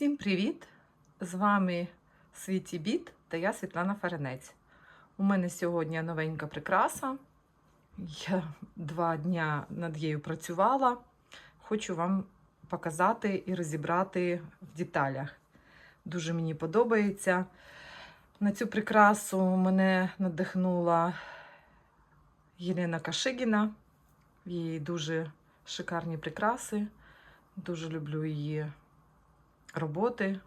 Всім привіт! З вами Світі Біт та я Світлана Фаренець. У мене сьогодні новенька прикраса. Я два дня над нею працювала. Хочу вам показати і розібрати в деталях. Дуже мені подобається. На цю прикрасу мене надихнула Єлена Кашигіна. Її дуже шикарні прикраси. Дуже люблю її роботи,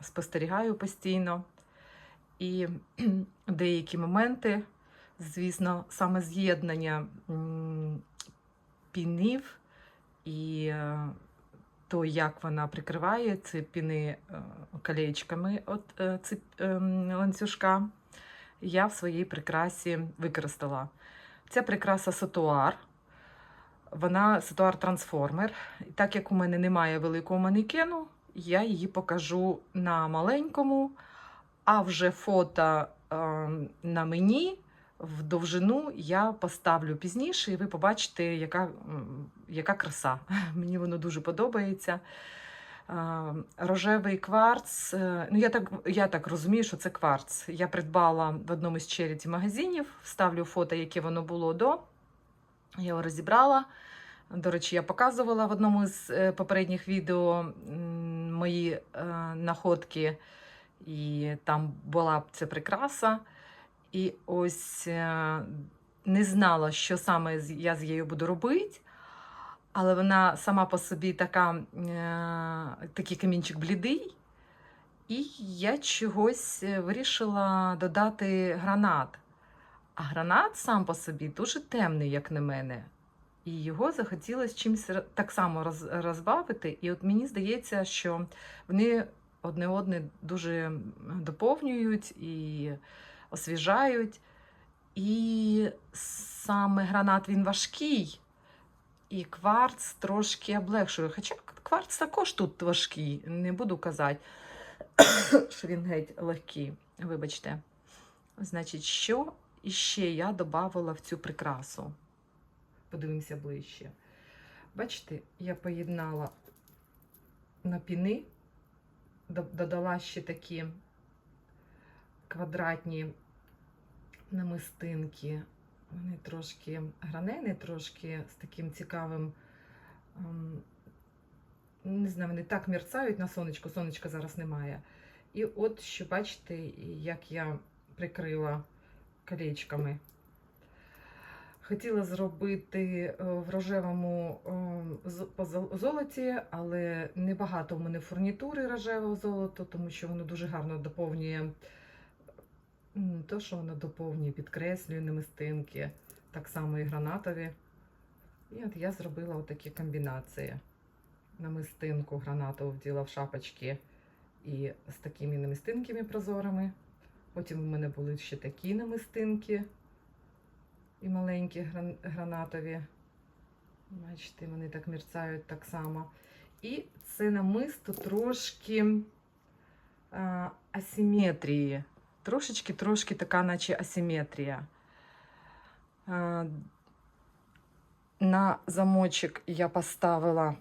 спостерігаю постійно. І деякі моменти, звісно, саме з'єднання пінів і е, то, як вона прикриває ці піни е, колечками от е, ці, е, ланцюжка, я в своїй прикрасі використала. Ця прикраса сотуар. Вона ситуар трансформер. Так як у мене немає великого манекену, я її покажу на маленькому, а вже фото е, на мені в довжину я поставлю пізніше, і ви побачите, яка, яка краса. Мені воно дуже подобається. Е, Рожевий кварц. е, Ну, я так, я так розумію, що це кварц. Я придбала в одному з череді магазинів, вставлю фото, яке воно було до. Я його розібрала. До речі, я показувала в одному з е, попередніх відео мої е, находки, і там була ця прикраса. І ось е, не знала, що саме я з нею буду робити, але вона сама по собі така, такий камінчик блідий. І я чогось вирішила додати гранат. А гранат сам по собі дуже темний, як на мене. І його захотілося чимось так само роз, розбавити. І от мені здається, що вони одне одне дуже доповнюють і освіжають. І саме гранат він важкий, і кварц трошки облегшує. Хоча кварц також тут важкий, не буду казати, що він геть легкий. Вибачте. Значить, що іще я додавала в цю прикрасу? Подивимося ближче. Бачите, я поєднала на піни, додала ще такі квадратні намистинки. Вони трошки гранени, трошки з таким цікавим. ем, Не знаю, вони так мерцають на сонечку, сонечка зараз немає. І от що бачите, як я прикрила колечками. Хотіла зробити е, в рожевому е, золоті, але небагато в мене фурнітури рожевого золота, тому що воно дуже гарно доповнює то, що воно доповнює, підкреслює намистинки, так само і гранатові. І от я зробила отакі комбінації. Намистинку гранатову вділа в шапочки і з такими намистинками прозорими. Потім у мене були ще такі намистинки і маленькі гранатові. Бачите, вони так мерцають так само. І це намисто трошки а, асиметрії. Трошечки, трошки така, наче асиметрія. А, на замочок я поставила,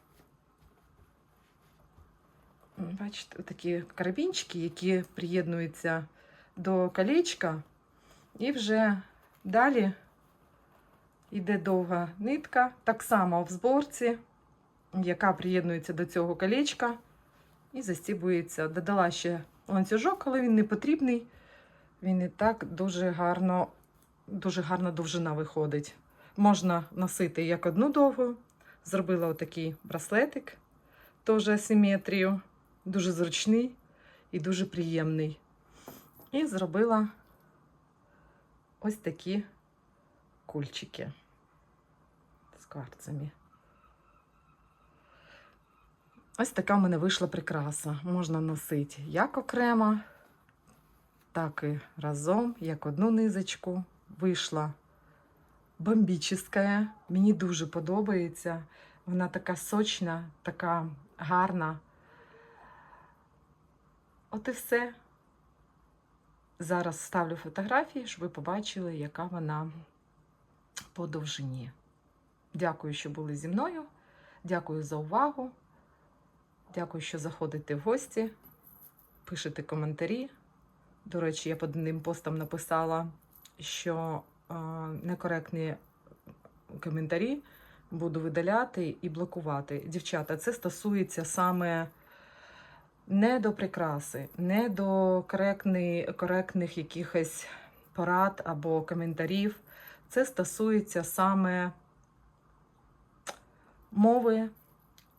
бачите, такі карабінчики, які приєднуються до колечка. І вже далі йде довга нитка, так само в зборці, яка приєднується до цього колечка і застібується. Додала ще ланцюжок, але він не потрібний. Він і так дуже гарно, дуже гарна довжина виходить. Можна носити як одну довгу. Зробила отакий браслетик, теж асиметрію, дуже зручний і дуже приємний. І зробила ось такі кульчики з кварцами. Ось така в мене вийшла прикраса. Можна носити як окремо, так і разом, як одну низочку. Вийшла бомбічна. Мені дуже подобається. Вона така сочна, така гарна. От і все. Зараз ставлю фотографії, щоб ви побачили, яка вона по довжині. Дякую, що були зі мною. Дякую за увагу. Дякую, що заходите в гості, пишете коментарі. До речі, я під одним постом написала, що е, некоректні коментарі буду видаляти і блокувати. Дівчата, це стосується саме не до прикраси, не до коректний, коректних якихось порад або коментарів. Це стосується саме мови,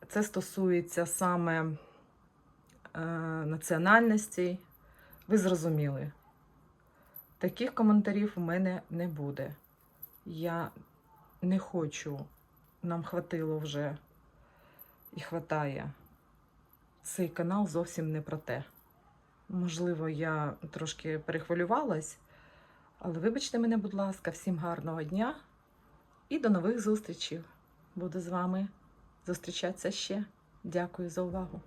це стосується саме е, національностей. Ви зрозуміли. Таких коментарів у мене не буде. Я не хочу, нам хватило вже і хватає. Цей канал зовсім не про те. Можливо, я трошки перехвилювалась, але вибачте мене, будь ласка, всім гарного дня і до нових зустрічей буду з вами зустрічатися ще. Дякую за увагу!